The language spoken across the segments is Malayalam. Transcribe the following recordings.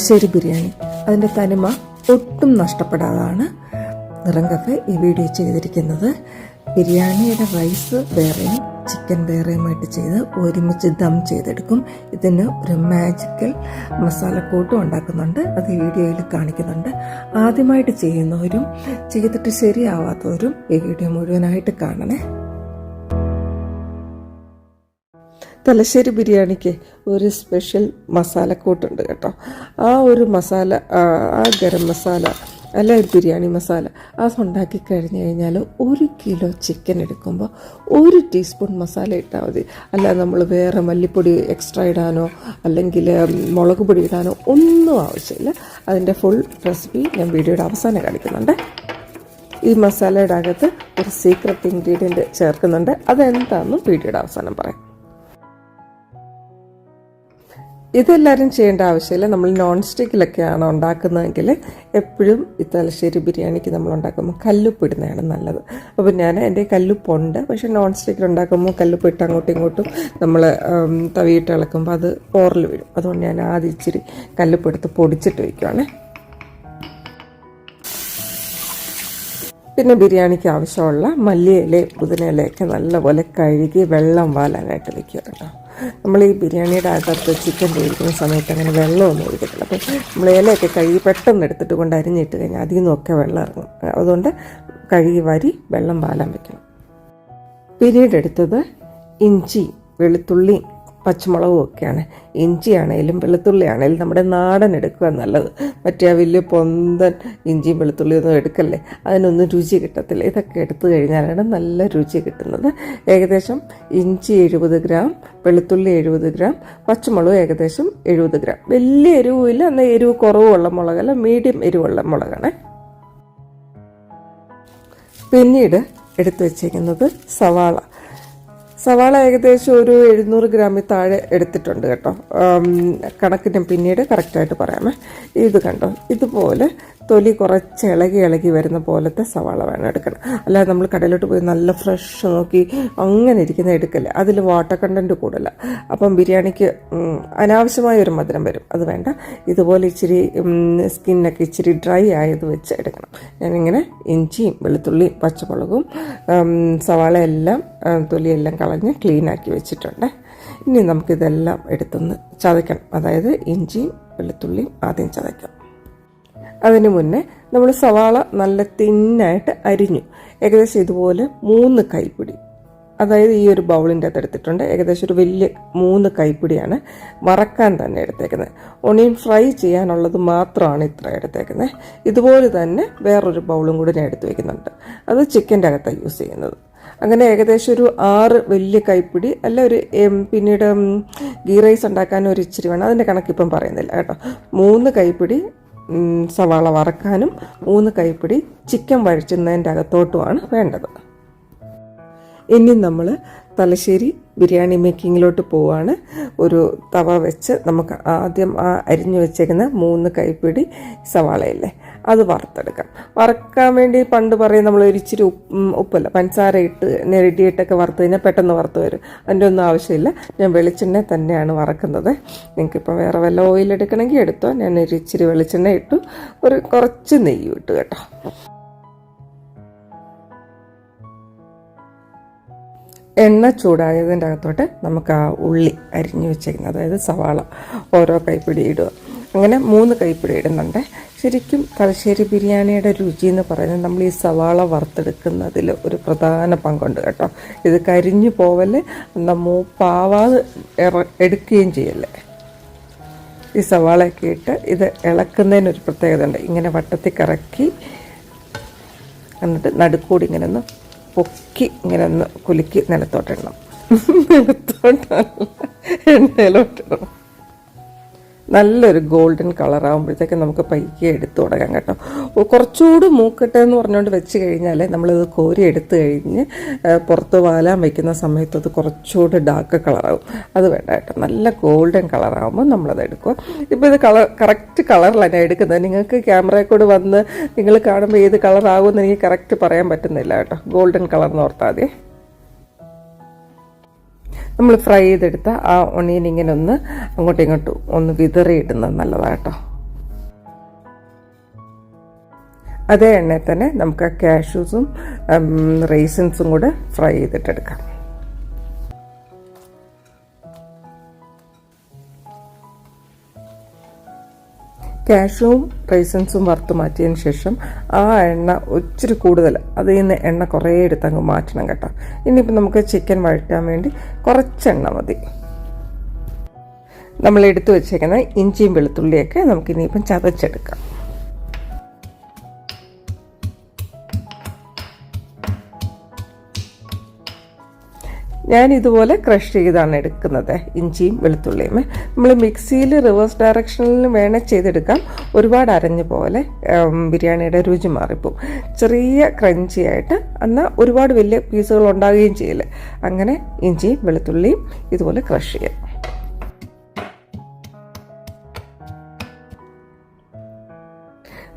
തലശ്ശേരി ബിരിയാണി. അതിന്റെ തനിമ ഒട്ടും നഷ്ടപ്പെടാതാണ്. നിറം കഫേ ഈ വീഡിയോ ചെയ്തിരിക്കുന്നത്. ബിരിയാണിയുടെ റൈസ് വേറെയും ചിക്കൻ വേറെയുമായിട്ട് ചെയ്ത് ഒരുമിച്ച് ദം ചെയ്തെടുക്കും. ഇതിന് ഒരു മാജിക്കൽ മസാലക്കൂട്ടും ഉണ്ടാക്കുന്നുണ്ട്. അത് വീഡിയോയിൽ കാണിക്കുന്നുണ്ട്. ആദ്യമായിട്ട് ചെയ്യുന്നവരും ചെയ്തിട്ട് ശരിയാവാത്തവരും ഈ വീഡിയോ മുഴുവനായിട്ട് കാണണേ. തലശ്ശേരി ബിരിയാണിക്ക് ഒരു സ്പെഷ്യൽ മസാലക്കൂട്ടുണ്ട് കേട്ടോ. ആ ഒരു മസാല ആ ഗരം മസാല അല്ല ബിരിയാണി മസാല അത് ഉണ്ടാക്കി കഴിഞ്ഞ് കഴിഞ്ഞാൽ ഒരു കിലോ ചിക്കൻ എടുക്കുമ്പോൾ ഒരു ടീസ്പൂൺ മസാല ഇട്ടാൽ മതി. അല്ല നമ്മൾ വേറെ മല്ലിപ്പൊടി എക്സ്ട്രാ ഇടാനോ അല്ലെങ്കിൽ മുളക് പൊടി ഇടാനോ ഒന്നും ആവശ്യമില്ല. അതിന്റെ ഫുൾ റെസിപ്പി ഞാൻ വീഡിയോയുടെ അവസാനം കാണിക്കുന്നുണ്ട്. ഈ മസാലയുടെ അകത്ത് ഒരു സീക്രട്ട് ഇൻഗ്രീഡിയന്റ് ചേർക്കുന്നുണ്ട്. അതെന്താണെന്നും വീഡിയോയുടെ അവസാനം പറയാം. ഇതെല്ലാവരും ചെയ്യേണ്ട ആവശ്യമില്ല. നമ്മൾ നോൺ സ്റ്റിക്കിലൊക്കെയാണ് ഉണ്ടാക്കുന്നതെങ്കിൽ എപ്പോഴും ഈ തലശ്ശേരി ബിരിയാണിക്ക് നമ്മൾ ഉണ്ടാക്കുമ്പോൾ കല്ലുപ്പ് ഇടുന്നതാണ് നല്ലത്. അപ്പോൾ ഞാൻ എന്റെ കല്ലുപ്പുണ്ട്. പക്ഷെ നോൺ സ്റ്റിക്കിൽ ഉണ്ടാക്കുമ്പോൾ കല്ലുപ്പ് ഇട്ട് അങ്ങോട്ടും ഇങ്ങോട്ടും നമ്മൾ തവിയിട്ട് ഇളക്കുമ്പോൾ അത് ഓറൽ വരും. അതുകൊണ്ട് ഞാൻ ആദ്യം ഇച്ചിരി കല്ലുപ്പ് എടുത്ത് പൊടിച്ചിട്ട് വയ്ക്കുവാണേ. പിന്നെ ബിരിയാണിക്ക് ആവശ്യമുള്ള മല്ലിയിലയും പുതിനയിലയൊക്കെ നല്ലപോലെ കഴുകി വെള്ളം വാലാനായിട്ട് വയ്ക്കുക കേട്ടോ. നമ്മൾ ഈ ബിരിയാണിയുടെ അകത്ത് ചിക്കൻ വേവിക്കുന്ന സമയത്ത് അങ്ങനെ വെള്ളമൊന്നും ഒഴിക്കത്തില്ല. അപ്പം നമ്മൾ ഇലയൊക്കെ കഴുകി പെട്ടെന്ന് എടുത്തിട്ട് കൊണ്ട് അരിഞ്ഞിട്ട് കഴിഞ്ഞാൽ അതിൽ നിന്നൊക്കെ വെള്ളം ഇറങ്ങും. അതുകൊണ്ട് കഴുകി വരി വെള്ളം പാലാൻ വെക്കണം. പിന്നീട് എടുത്തത് ഇഞ്ചി വെളുത്തുള്ളി പച്ചമുളകും ഒക്കെയാണ് ഇഞ്ചിയാണേലും വെളുത്തുള്ളി ആണേലും നമ്മുടെ നാടൻ എടുക്കുക നല്ലത്. മറ്റേ ആ വലിയ പൊന്തൻ ഇഞ്ചിയും വെളുത്തുള്ളിയൊന്നും എടുക്കല്ലേ? അതിനൊന്നും രുചി കിട്ടത്തില്ല. ഇതൊക്കെ എടുത്തു കഴിഞ്ഞാലാണ് നല്ല രുചി കിട്ടുന്നത്. ഏകദേശം ഇഞ്ചി എഴുപത് ഗ്രാം വെളുത്തുള്ളി എഴുപത് ഗ്രാം പച്ചമുളക് ഏകദേശം എഴുപത് ഗ്രാം. വലിയ എരിവുമില്ല. എന്നാൽ എരിവ് കുറവുള്ള മുളകല്ല മീഡിയം എരിവുള്ള മുളകാണ്. പിന്നീട് എടുത്തു വച്ചേക്കുന്നത് സവാള. സവാള ഏകദേശം ഒരു എഴുന്നൂറ് ഗ്രാമിൽ താഴെ എടുത്തിട്ടുണ്ട് കേട്ടോ. കണക്കിന് പിന്നീട് കറക്റ്റായിട്ട് പറയാമേ. ഇത് കണ്ടോ? ഇതുപോലെ തൊലി കുറച്ച് ഇളകി ഇളകി വരുന്ന പോലത്തെ സവാള വേണം എടുക്കണം അല്ലാതെ നമ്മൾ കടയിലോട്ട് പോയി നല്ല ഫ്രഷ് നോക്കി അങ്ങനെ ഇരിക്കുന്ന എടുക്കല്ല അതിൽ വാട്ടർ കണ്ടന്റ് കൂടുതല. അപ്പം ബിരിയാണിക്ക് അനാവശ്യമായ ഒരു മധുരം വരും. അത് വേണ്ട. ഇതുപോലെ ഇച്ചിരി സ്കിന്നൊക്കെ ഇച്ചിരി ഡ്രൈ ആയത് വെച്ച് എടുക്കണം. ഞാനിങ്ങനെ ഇഞ്ചിയും വെളുത്തുള്ളിയും പച്ചമുളകും സവാളയെല്ലാം തൊലിയെല്ലാം കളഞ്ഞ് ക്ലീനാക്കി വെച്ചിട്ടുണ്ട്. ഇനി നമുക്കിതെല്ലാം എടുത്തൊന്ന് ചതയ്ക്കണം. അതായത് ഇഞ്ചിയും വെളുത്തുള്ളിയും ആദ്യം ചതയ്ക്കാം. അതിന് മുന്നേ നമ്മൾ സവാള നല്ല തിന്നായിട്ട് അരിഞ്ഞു. ഏകദേശം ഇതുപോലെ മൂന്ന് കൈപ്പിടി. അതായത് ഈ ഒരു ബൗളിന്റെ അകത്ത് എടുത്തിട്ടുണ്ട്. ഏകദേശം ഒരു വലിയ മൂന്ന് കൈപ്പിടിയാണ് വറക്കാൻ തന്നെ എടുത്തേക്കുന്നത്. ഒണിയൻ ഫ്രൈ ചെയ്യാനുള്ളത് മാത്രമാണ് ഇത്ര എടുത്തേക്കുന്നത്. ഇതുപോലെ തന്നെ വേറൊരു ബൗളും കൂടി ഞാൻ എടുത്തു വയ്ക്കുന്നുണ്ട് അത് ചിക്കന്റെ അകത്താണ് യൂസ് ചെയ്യുന്നത്. അങ്ങനെ ഏകദേശം ഒരു ആറ് വലിയ കൈപ്പിടി അല്ല ഒരു പിന്നീട് ഗീ റൈസ് ഉണ്ടാക്കാൻ ഒരു ഇച്ചിരി വേണം. അതിന്റെ കണക്കിപ്പം പറയുന്നില്ല കേട്ടോ. മൂന്ന് കൈപ്പിടി സവാള വറക്കാനും മൂന്ന് കൈപ്പിടി ചിക്കൻ വഴിച്ചുന്നതിന്റെ അകത്തോട്ടുമാണ് വേണ്ടത്. ഇനി നമ്മൾ തലശ്ശേരി ബിരിയാണി മേക്കിങ്ങിലോട്ട് പോവാണ്. ഒരു തവ വെച്ച് നമുക്ക് ആദ്യം ആ അരിഞ്ഞു വെച്ചേക്കുന്ന മൂന്ന് കൈപ്പിടി സവാളയില്ലേ അത് വറുത്തെടുക്കാം. വറുക്കാൻ വേണ്ടി പണ്ട് പറയും നമ്മൾ ഒരിച്ചിരി ഉപ്പല്ല പഞ്ചസാര ഇട്ട് നെരടിയിട്ടൊക്കെ വറുത്ത് കഴിഞ്ഞാൽ പെട്ടെന്ന് വറുത്ത് വരും. അതിന്റെ ഒന്നും ആവശ്യമില്ല. ഞാൻ വെളിച്ചെണ്ണ തന്നെയാണ് വറക്കുന്നത്. നിങ്ങൾക്കിപ്പോൾ വേറെ വല്ല ഓയിൽ എടുക്കണമെങ്കിൽ എടുത്തോ. ഞാൻ ഒരിച്ചിരി വെളിച്ചെണ്ണ ഇട്ടു. ഒരു കുറച്ച് നെയ്യ് ഇട്ടു കേട്ടോ. എണ്ണ ചൂടായതിന്റെ അകത്തോട്ട് നമുക്ക് ആ ഉള്ളി അരിഞ്ഞു വെച്ചേക്കുന്നത് അതായത് സവാള ഓരോ കൈപ്പിടി ഇടുക. അങ്ങനെ മൂന്ന് കൈപ്പിടി ഇടുന്നുണ്ട്. ശരിക്കും തലശ്ശേരി ബിരിയാണിയുടെ രുചി എന്ന് പറയുന്നത് നമ്മൾ ഈ സവാള വറുത്തെടുക്കുന്നതിൽ ഒരു പ്രധാന പങ്കുണ്ട് കേട്ടോ. ഇത് കരിഞ്ഞു പോവൽ എന്നാൽ മൂപ്പാവാതെ എടുക്കുകയും ചെയ്യല്ലേ? ഈ സവാളയൊക്കെ ഇട്ട് ഇത് ഇളക്കുന്നതിനൊരു പ്രത്യേകത ഉണ്ട് ഇങ്ങനെ വട്ടത്തിൽ കറക്കി എന്നിട്ട് നടുക്കൂടി ഇങ്ങനെ ഒന്ന് പൊക്കി ഇങ്ങനെ ഒന്ന് കുലുക്കി നിലത്തോട്ടിടണം. നിലത്തോട്ടല്ല എണ്ണയിലോട്ടിടണം. നല്ലൊരു ഗോൾഡൻ കളർ ആകുമ്പോഴത്തേക്ക് നമുക്ക് പയ്യെ എടുത്തു തുടങ്ങാം കേട്ടോ. കുറച്ചുകൂടി മൂക്കട്ടെ എന്ന് പറഞ്ഞുകൊണ്ട് വെച്ച് കഴിഞ്ഞാൽ നമ്മളിത് കോരി എടുത്തു കഴിഞ്ഞ് പുറത്ത് വാലാൻ വയ്ക്കുന്ന സമയത്ത് അത് കുറച്ചുകൂടി ഡാർക്ക് കളറാകും അത് വേണ്ട കേട്ടോ. നല്ല ഗോൾഡൻ കളറാകുമ്പോൾ നമ്മളത് എടുക്കുക ഇപ്പോൾ ഇത് കളർ കറക്റ്റ് കളറിലാണ് എടുക്കുന്നത്. നിങ്ങൾക്ക് ക്യാമറയിൽ കൂടെ വന്ന് നിങ്ങൾ കാണുമ്പോൾ ഏത് കളറാകുമെന്ന് എനിക്ക് കറക്റ്റ് പറയാൻ പറ്റുന്നില്ല കേട്ടോ. ഗോൾഡൻ കളർ എന്ന് ഓർത്താൽ മതി. നമ്മൾ ഫ്രൈ ചെയ്തെടുത്ത ആ ഒണിയൻ ഇങ്ങനെ ഒന്ന് അങ്ങോട്ടും ഇങ്ങോട്ടും ഒന്ന് വിതറിയിടുന്നത് നല്ലതാട്ടോ. അതേ എണ്ണയിൽ തന്നെ നമുക്ക് ആ കാഷ്യൂസും റേസിൻസും കൂടെ ഫ്രൈ ചെയ്തിട്ടെടുക്കാം. കാഷ്യൂവും റൈസൻസും വറുത്ത് മാറ്റിയതിന് ശേഷം ആ എണ്ണ ഒത്തിരി കൂടുതൽ അതിൽ നിന്ന് എണ്ണ കുറേ എടുത്ത് അങ്ങ് മാറ്റണം കേട്ടോ. ഇനിയിപ്പോൾ നമുക്ക് ചിക്കൻ വഴറ്റാൻ വേണ്ടി കുറച്ചെണ്ണ മതി. നമ്മൾ എടുത്തു വെച്ചേക്കുന്ന ഇഞ്ചിയും വെളുത്തുള്ളിയൊക്കെ നമുക്ക് ഇനിയിപ്പം ചതച്ചെടുക്കാം. ഞാൻ ഇതുപോലെ ക്രഷ് ചെയ്താണ് എടുക്കുന്നത് ഇഞ്ചിയും വെളുത്തുള്ളിയും. നമ്മൾ മിക്സിയിൽ റിവേഴ്സ് ഡയറക്ഷനിൽ വേണേൽ ചെയ്തെടുക്കാം. ഒരുപാട് അരഞ്ഞ പോലെ ബിരിയാണിയുടെ രുചി മാറിപ്പോവും. ചെറിയ ക്രഞ്ചി ആയിട്ട് എന്നാൽ ഒരുപാട് വലിയ പീസുകൾ ഉണ്ടാകുകയും ചെയ്യില്ല. അങ്ങനെ ഇഞ്ചിയും വെളുത്തുള്ളിയും ഇതുപോലെ ക്രഷ് ചെയ്യാം.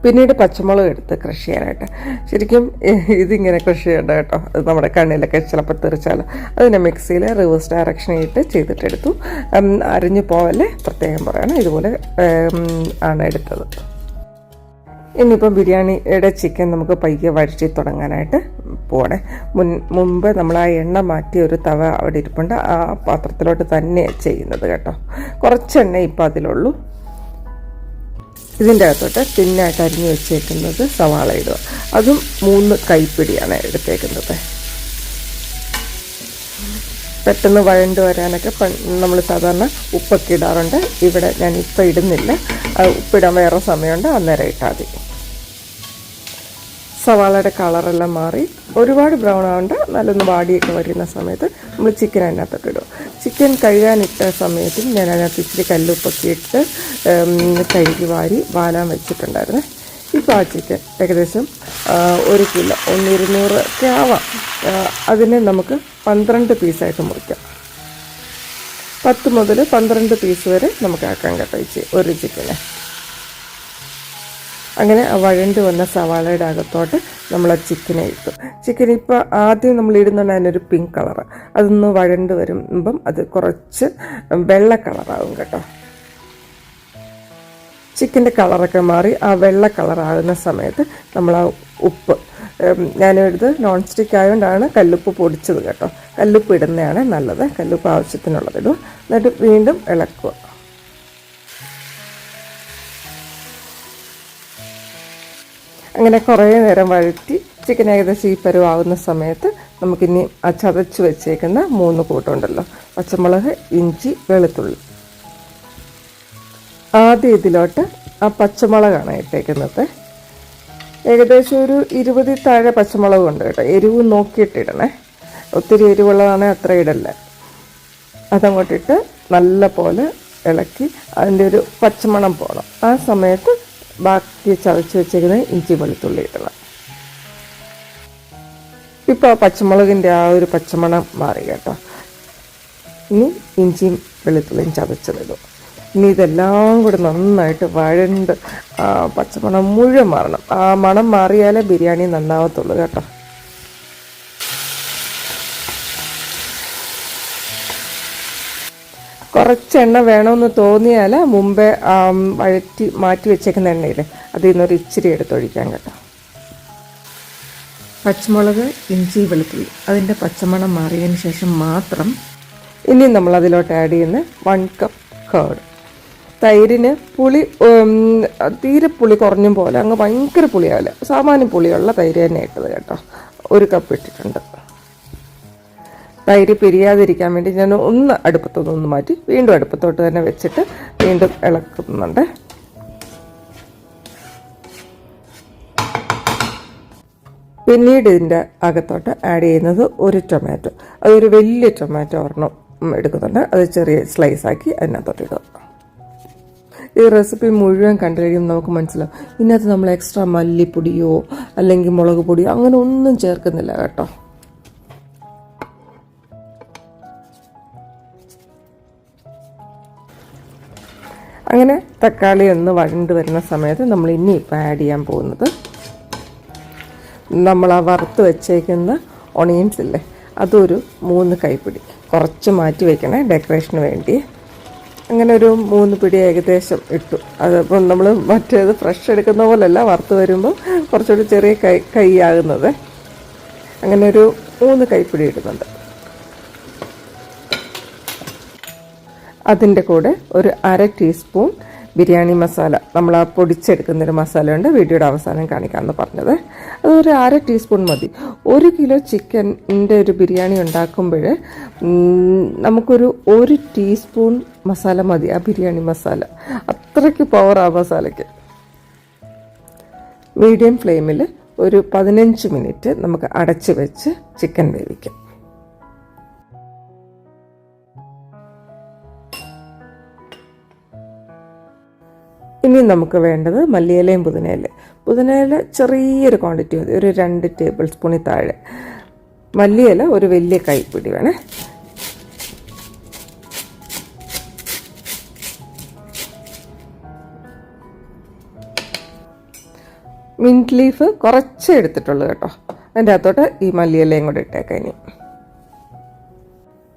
പിന്നീട് പച്ചമുളക് എടുത്ത് കൃഷി ചെയ്യാനായിട്ട്. ശരിക്കും ഇതിങ്ങനെ കൃഷി ചെയ്യേണ്ട കേട്ടോ. അത് നമ്മുടെ കണ്ണിലൊക്കെ ചിലപ്പോൾ തെറിച്ചാൽ. അതിനെ മിക്സിയിൽ റിവേഴ്സ് ഡയറക്ഷൻ ഇട്ട് ചെയ്തിട്ടെടുത്തു. അരിഞ്ഞു പോവല്ലേ? പ്രത്യേകം പറയണം. ഇതുപോലെ ആണ് എടുത്തത്. ഇനിയിപ്പം ബിരിയാണിയുടെ ചിക്കൻ നമുക്ക് പയ്യെ വഴറ്റി തുടങ്ങാനായിട്ട് പോകണേ മുൻ മുമ്പ് നമ്മൾ ആ എണ്ണ മാറ്റി ഒരു തവ അവിടെ ഇരിപ്പുണ്ട്. ആ പാത്രത്തിലോട്ട് തന്നെ ചെയ്യുന്നത് കേട്ടോ. കുറച്ചെണ്ണ ഇപ്പം അതിലുള്ളൂ. ഇതിന്റെ അകത്തോട്ട് തിന്നായിട്ട് അരിഞ്ഞു വെച്ചേക്കുന്നത് സവാള ഇടുക. അതും മൂന്ന് കൈപ്പിടിയാണ് എടുത്തേക്കുന്നത്. പെട്ടെന്ന് വഴണ്ട് വരാനൊക്കെ നമ്മൾ സാധാരണ ഉപ്പൊക്കെ ഇടാറുണ്ട്. ഇവിടെ ഞാൻ ഇപ്പം ഇടുന്നില്ല. ഉപ്പിടാൻ വേറെ സമയമുണ്ട്. അന്നേരം ഇട്ടാൽ മതി. സവാളയുടെ കളറെല്ലാം മാറി. ഒരുപാട് ബ്രൗൺ ആവേണ്ട. നല്ലൊന്ന് വാടിയൊക്കെ വരുന്ന സമയത്ത് നമ്മൾ ചിക്കൻ അതിനകത്തൊക്കെ ഇടും. ചിക്കൻ കഴുകാനിട്ട സമയത്ത് ഞാൻ അതിനകത്ത് ഇച്ചിരി കല്ലുപ്പൊക്കെ ഇട്ട് കഴുകി വാരി വാലാൻ വെച്ചിട്ടുണ്ടായിരുന്നു. ഇപ്പോൾ ആ ചിക്കൻ ഏകദേശം ഒരു കിലോ ഒന്ന് ഇരുന്നൂറ് ഒക്കെ ആവാം. അതിനെ നമുക്ക് പന്ത്രണ്ട് പീസായിട്ട് മുറിക്കാം. പത്ത് മുതൽ പന്ത്രണ്ട് പീസ് വരെ നമുക്ക് ആക്കാൻ കേട്ടോ ഒരു ചിക്കനെ അങ്ങനെ വഴണ്ട് വന്ന സവാളയുടെ അകത്തോട്ട് നമ്മൾ ആ ചിക്കനെ ഇട്ടു. ചിക്കൻ ഇപ്പോൾ ആദ്യം നമ്മൾ ഇടുന്നുണ്ട് അതിനൊരു പിങ്ക് കളറ് അതൊന്ന് വഴണ്ട് വരുമ്പം അത് കുറച്ച് വെള്ള കളറാകും കേട്ടോ. ചിക്കന്റെ കളറൊക്കെ മാറി ആ വെള്ള കളറാകുന്ന സമയത്ത് നമ്മൾ ആ ഉപ്പ് ഞാനിടത് നോൺ സ്റ്റിക്ക് ആയതുകൊണ്ടാണ് കല്ലുപ്പ് പൊടിച്ചത് കേട്ടോ. കല്ലുപ്പ് ഇടുന്നതാണ് നല്ലത്. കല്ലുപ്പ് ആവശ്യത്തിനുള്ളത് ഇടുക. എന്നിട്ട് വീണ്ടും ഇളക്കുക. അങ്ങനെ കുറേ നേരം വഴറ്റി ചിക്കൻ ഏകദേശം ഈ പരുവാകുന്ന സമയത്ത് നമുക്കിനി ആ ചതച്ച് വെച്ചേക്കുന്ന മൂന്ന് കൂട്ടമുണ്ടല്ലോ. പച്ചമുളക് ഇഞ്ചി വെളുത്തുള്ളി. ആദ്യം ഇതിലോട്ട് ആ പച്ചമുളകാണ് ഇട്ടേക്കുന്നത്. ഏകദേശം ഒരു ഇരുപതിൽ താഴെ പച്ചമുളക് ഉണ്ട് കേട്ടോ. എരിവ് നോക്കിയിട്ടിടണേ ഒത്തിരി എരിവുള്ളതാണ് അത്ര ഇടല്ല. അതങ്ങോട്ടിട്ട് നല്ല പോലെ ഇളക്കി അതിന്റെ ഒരു പച്ചമണം പോകണം ആ സമയത്ത് ബാക്കി ചതച്ച് വെച്ചേക്കുന്ന ഇഞ്ചി വെളുത്തുള്ളി ഇടണം. ഇപ്പോൾ ആ പച്ചമുളകിന്റെ ആ ഒരു പച്ചമണം മാറി കേട്ടോ. ഇനി ഇഞ്ചിയും വെളുത്തുള്ളിയും ചതച്ചതിടും ഇനി ഇതെല്ലാം കൂടെ നന്നായിട്ട് വഴണ്ട് പച്ചമണം മുഴുവൻ മാറണം. ആ മണം മാറിയാലേ ബിരിയാണി നന്നാവത്തുള്ളൂ കേട്ടോ. കുറച്ച് എണ്ണ വേണമെന്ന് തോന്നിയാൽ മുമ്പേ വഴറ്റി മാറ്റി വെച്ചേക്കുന്ന എണ്ണയിൽ അതിൽ നിന്നൊരു ഇച്ചിരി എടുത്തൊഴിക്കാം കേട്ടോ. പച്ചമുളക് ഇഞ്ചി വെളുത്തുള്ളി. അതിന്റെ പച്ചമണം മാറിയതിന് ശേഷം മാത്രം ഇനി നമ്മൾ അതിലോട്ട് ആഡ് ചെയ്യുന്ന വൺ കപ്പ് കേർഡ് തൈരിന് പുളി തീരെ പുളി കുറഞ്ഞും പോലെ അങ്ങ് ഭയങ്കര പുളിയാവില്ല സാമാന്യം പുളിയുള്ള തൈര് തന്നെ ഇട്ടത് കേട്ടോ. ഒരു കപ്പ് ഇട്ടിട്ടുണ്ട്. തൈര് പിരിയാതിരിക്കാൻ വേണ്ടി ഞാൻ ഒന്ന് അടുപ്പത്തോട്ട് ഒന്ന് മാറ്റി വീണ്ടും അടുപ്പത്തോട്ട് തന്നെ വെച്ചിട്ട് വീണ്ടും ഇളക്കുന്നുണ്ട്. പിന്നീട് ഇതിന്റെ അകത്തോട്ട് ആഡ് ചെയ്യുന്നത് ഒരു ടൊമാറ്റോ അതൊരു വലിയ ടൊമാറ്റോ ഒരെണ്ണം എടുക്കുന്നുണ്ട്. അത് ചെറിയ സ്ലൈസ് ആക്കി അതിനകത്തോട്ട് ഇടുക. ഈ റെസിപ്പി മുഴുവൻ കണ്ടു കഴിയുമ്പോൾ നമുക്ക് മനസ്സിലാവും. ഇതിനകത്ത് നമ്മൾ എക്സ്ട്രാ മല്ലിപ്പൊടിയോ അല്ലെങ്കിൽ മുളക് പൊടിയോ അങ്ങനെ ഒന്നും ചേർക്കുന്നില്ല കേട്ടോ. അങ്ങനെ തക്കാളി ഒന്ന് വഴണ്ട് വരുന്ന സമയത്ത് നമ്മൾ ഇനി ഇപ്പം ആഡ് ചെയ്യാൻ പോകുന്നത് നമ്മൾ ആ വറുത്ത് വെച്ചേക്കുന്ന ഒണിയൻസ് ഇല്ലേ അതൊരു മൂന്ന് കൈപ്പിടി. കുറച്ച് മാറ്റി വെക്കണേ ഡെക്കറേഷന് വേണ്ടി അങ്ങനെ ഒരു മൂന്ന് പിടി ഏകദേശം ഇട്ടു. അതിപ്പം നമ്മൾ മറ്റേത് ഫ്രഷ് എടുക്കുന്ന പോലെയല്ല വറുത്ത് വരുമ്പോൾ കുറച്ചുകൂടി ചെറിയ കൈ കൈയാകുന്നത്. അങ്ങനെ ഒരു മൂന്ന് കൈപ്പിടി ഇടുന്നുണ്ട്. അതിന്റെ കൂടെ ഒരു അര ടീസ്പൂൺ ബിരിയാണി മസാല. നമ്മൾ ആ പൊടിച്ചെടുക്കുന്നൊരു മസാല ഉണ്ട്. വീഡിയോയുടെ അവസാനം കാണിക്കാമെന്ന് പറഞ്ഞത്. ഒരു അര ടീസ്പൂൺ മതി. ഒരു കിലോ ചിക്കന്റെ ഒരു ബിരിയാണി ഉണ്ടാക്കുമ്പോൾ നമുക്കൊരു ഒരു ടീസ്പൂൺ മസാല മതി ആ ബിരിയാണി മസാല. അത്രയ്ക്ക് പവർ ആ മസാലയ്ക്ക്. മീഡിയം ഫ്ലെയിമിൽ ഒരു പതിനഞ്ച് മിനിറ്റ് നമുക്ക് അടച്ച് വെച്ച് ചിക്കൻ വേവിക്കാം. ഇനി നമുക്ക് വേണ്ടത് മല്ലിയിലയും പുതിനയില. പുതിനയില ചെറിയൊരു ക്വാണ്ടിറ്റി മതി. ഒരു രണ്ട് ടേബിൾ സ്പൂണിൽ താഴെ. മല്ലിയില ഒരു വലിയ കൈപ്പിടി വേണേ. മിന്റ് ലീഫ് കുറച്ചേ എടുത്തിട്ടുള്ളൂ കേട്ടോ. അതിന്റെ അകത്തോട്ട് ഈ മല്ലിയിലയും കൂടെ ഇട്ടേക്കാം ഇനി.